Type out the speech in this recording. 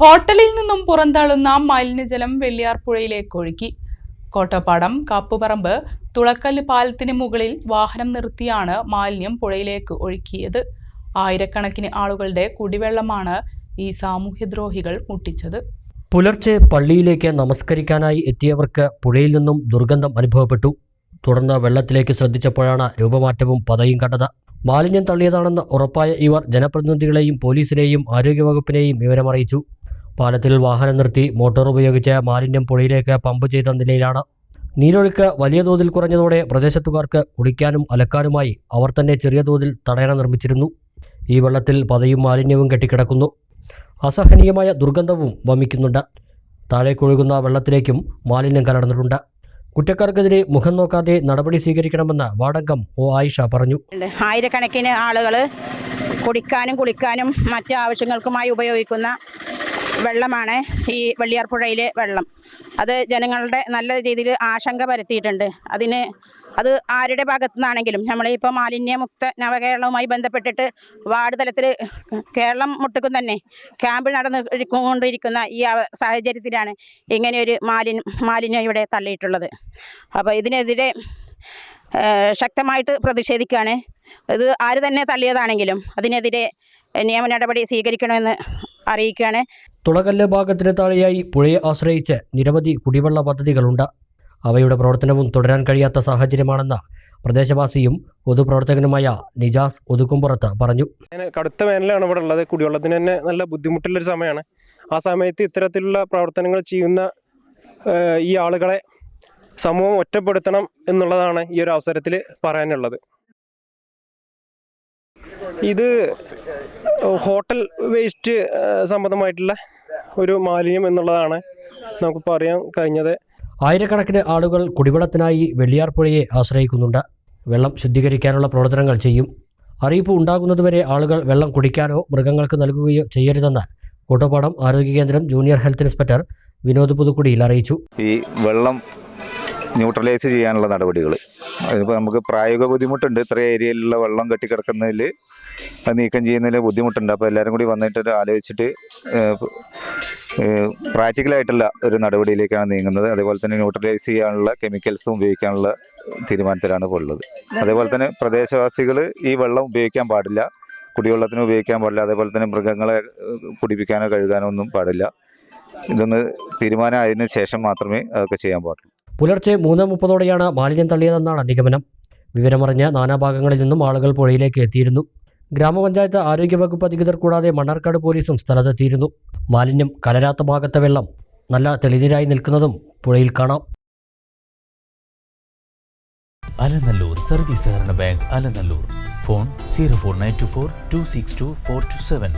ഹോട്ടലിൽ നിന്നും പുറന്തള്ളുന്ന മാലിന്യജലം വെള്ളിയാർപ്പുഴയിലേക്ക് ഒഴുക്കി. കോട്ടപ്പാടം കാപ്പുപറമ്പ് തുളക്കല്ല് പാലത്തിന് മുകളിൽ വാഹനം നിർത്തിയാണ് മാലിന്യം പുഴയിലേക്ക് ഒഴുക്കിയത്. ആയിരക്കണക്കിന് ആളുകളുടെ കുടിവെള്ളമാണ് ഈ സാമൂഹ്യദ്രോഹികൾ മുട്ടിച്ചത്. പുലർച്ചെ പള്ളിയിലേക്ക് നമസ്കരിക്കാനായി എത്തിയവർക്ക് പുഴയിൽ നിന്നും ദുർഗന്ധം അനുഭവപ്പെട്ടു. തുടർന്ന് വെള്ളത്തിലേക്ക് ശ്രദ്ധിച്ചപ്പോഴാണ് രൂപമാറ്റവും പതയും കണ്ടത്. മാലിന്യം തള്ളിയതാണെന്ന് ഉറപ്പായ ഇവർ ജനപ്രതിനിധികളെയും പോലീസിനെയും ആരോഗ്യവകുപ്പിനെയും വിവരമറിയിച്ചു. പാലത്തിൽ വാഹനം നിർത്തി മോട്ടോർ ഉപയോഗിച്ച് മാലിന്യം പുഴയിലേക്ക് പമ്പ് ചെയ്ത നിലയിലാണ്. നീരൊഴുക്ക് വലിയ തോതിൽ കുറഞ്ഞതോടെ പ്രദേശത്തുകാർക്ക് കുടിക്കാനും അലക്കാനുമായി അവർ തന്നെ ചെറിയ തോതിൽ തടയണ നിർമ്മിച്ചിരുന്നു. ഈ വെള്ളത്തിൽ പതയും മാലിന്യവും കെട്ടിക്കിടക്കുന്നു. അസഹനീയമായ ദുർഗന്ധവും വമിക്കുന്നുണ്ട്. താഴേക്കൊഴുകുന്ന വെള്ളത്തിലേക്കും മാലിന്യം കലർന്നിട്ടുണ്ട്. കുറ്റക്കാർക്കെതിരെ മുഖം നോക്കാതെ നടപടി സ്വീകരിക്കണമെന്ന് വാടകം ഒ ആയിഷ പറഞ്ഞു. ആയിരക്കണക്കിന് ആളുകൾ കുടിക്കാനും കുളിക്കാനും മറ്റ് ആവശ്യങ്ങൾക്കുമായി ഉപയോഗിക്കുന്ന വെള്ളമാണ് ഈ വെള്ളിയാർപ്പുഴയിലെ വെള്ളം. അത് ജനങ്ങളുടെ നല്ല രീതിയിൽ ആശങ്ക പരത്തിയിട്ടുണ്ട്. അതിന് അത് ആരുടെ ഭാഗത്തു നിന്നാണെങ്കിലും നമ്മളിപ്പോൾ മാലിന്യമുക്ത നവകേരളവുമായി ബന്ധപ്പെട്ടിട്ട് വാർഡ് തലത്തിൽ കേരളം മുട്ടുക്കും തന്നെ ക്യാമ്പ് നടന്നുകൊണ്ടിരിക്കുന്ന ഈ സാഹചര്യത്തിലാണ് ഇങ്ങനെയൊരു മാലിന്യ മാലിന്യം ഇവിടെ തള്ളിയിട്ടുള്ളത്. അപ്പോൾ ഇതിനെതിരെ ശക്തമായിട്ട് പ്രതിഷേധിക്കുകയാണ്. ഇത് ആര് തന്നെ തള്ളിയതാണെങ്കിലും അതിനെതിരെ നിയമ നടപടി സ്വീകരിക്കണമെന്ന് അറിയിക്കുകയാണ്. തുളകല്ല് ഭാഗത്തിന് താഴെയായി പുഴയെ ആശ്രയിച്ച് നിരവധി കുടിവെള്ള പദ്ധതികളുണ്ട്. അവയുടെ പ്രവർത്തനവും തുടരാൻ കഴിയാത്ത സാഹചര്യമാണെന്ന് പ്രദേശവാസിയും പൊതുപ്രവർത്തകനുമായ നിജാസ് ഒതുക്കുംപുറത്ത് പറഞ്ഞു. കടുത്ത വേനലാണ് ഇവിടെ ഉള്ളത്. കുടിവെള്ളത്തിന് തന്നെ നല്ല ബുദ്ധിമുട്ടുള്ളൊരു സമയമാണ്. ആ സമയത്ത് ഇത്തരത്തിലുള്ള പ്രവർത്തനങ്ങൾ ചെയ്യുന്ന ഈ ആളുകളെ സമൂഹം ഒറ്റപ്പെടുത്തണം എന്നുള്ളതാണ് ഈ ഒരു അവസരത്തിൽ പറയാനുള്ളത്. ഇത് ഹോട്ടൽ വേസ്റ്റ് സംബന്ധമായിട്ടുള്ള ഒരു മാലിന്യം എന്നുള്ളതാണ് നമുക്ക് പറയാൻ കഴിഞ്ഞത്. ആയിരക്കണക്കിന് ആളുകൾ കുടിവെള്ളത്തിനായി വെള്ളിയാർപ്പുഴയെ ആശ്രയിക്കുന്നുണ്ട്. വെള്ളം ശുദ്ധീകരിക്കാനുള്ള പ്രവർത്തനങ്ങൾ ചെയ്യും. അറിയിപ്പ് ഉണ്ടാകുന്നതുവരെ ആളുകൾ വെള്ളം കുടിക്കാനോ മൃഗങ്ങൾക്ക് നൽകുകയോ ചെയ്യരുതെന്ന് കൂട്ടപ്പാടം ആരോഗ്യ കേന്ദ്രം ജൂനിയർ ഹെൽത്ത് ഇൻസ്പെക്ടർ വിനോദ് പുതുക്കുടിയിൽ അറിയിച്ചു. ഈ വെള്ളം ന്യൂട്രലൈസ് ചെയ്യാനുള്ള നടപടികൾ അതിപ്പോൾ നമുക്ക് പ്രായോഗിക ബുദ്ധിമുട്ടുണ്ട്. ഇത്ര ഏരിയയിലുള്ള വെള്ളം കെട്ടിക്കിടക്കുന്നതിൽ അത് നീക്കം ചെയ്യുന്നതിൽ ബുദ്ധിമുട്ടുണ്ട്. അപ്പോൾ എല്ലാവരും കൂടി വന്നിട്ട് ആലോചിച്ചിട്ട് പ്രാക്ടിക്കലായിട്ടുള്ള ഒരു നടപടിയിലേക്കാണ് നീങ്ങുന്നത്. അതേപോലെ തന്നെ ന്യൂട്രലൈസ് ചെയ്യാനുള്ള കെമിക്കൽസും ഉപയോഗിക്കാനുള്ള തീരുമാനത്തിലാണ് ഇപ്പോൾ ഉള്ളത്. അതേപോലെ തന്നെ പ്രദേശവാസികൾ ഈ വെള്ളം ഉപയോഗിക്കാൻ പാടില്ല. കുടിവെള്ളത്തിന് ഉപയോഗിക്കാൻ പാടില്ല. അതേപോലെ തന്നെ മൃഗങ്ങളെ കുടിപ്പിക്കാനോ കഴുകാനോ ഒന്നും പാടില്ല. ഇതൊന്ന് തീരുമാനമായതിനു ശേഷം മാത്രമേ അതൊക്കെ ചെയ്യാൻ പാടുള്ളൂ. പുലർച്ചെ മൂന്ന് മുപ്പതോടെയാണ് മാലിന്യം തള്ളിയതെന്നാണ് നിഗമനം. വിവരമറിഞ്ഞ് നാനാഭാഗങ്ങളിൽ നിന്നും ആളുകൾ പുഴയിലേക്ക് എത്തിയിരുന്നു. ഗ്രാമപഞ്ചായത്ത് ആരോഗ്യവകുപ്പ് അധികൃതർ കൂടാതെ മണ്ണാർക്കാട് പോലീസും സ്ഥലത്തെത്തിയിരുന്നു. മാലിന്യം കലരാത്ത ഭാഗത്തെ വെള്ളം നല്ല തെളിനീരായി നിൽക്കുന്നതും പുഴയിൽ കാണാം. അലനല്ലൂർ സർവീസ് സഹകരണ bank Alanallur. Phone zero four nine two four two six two four two seven.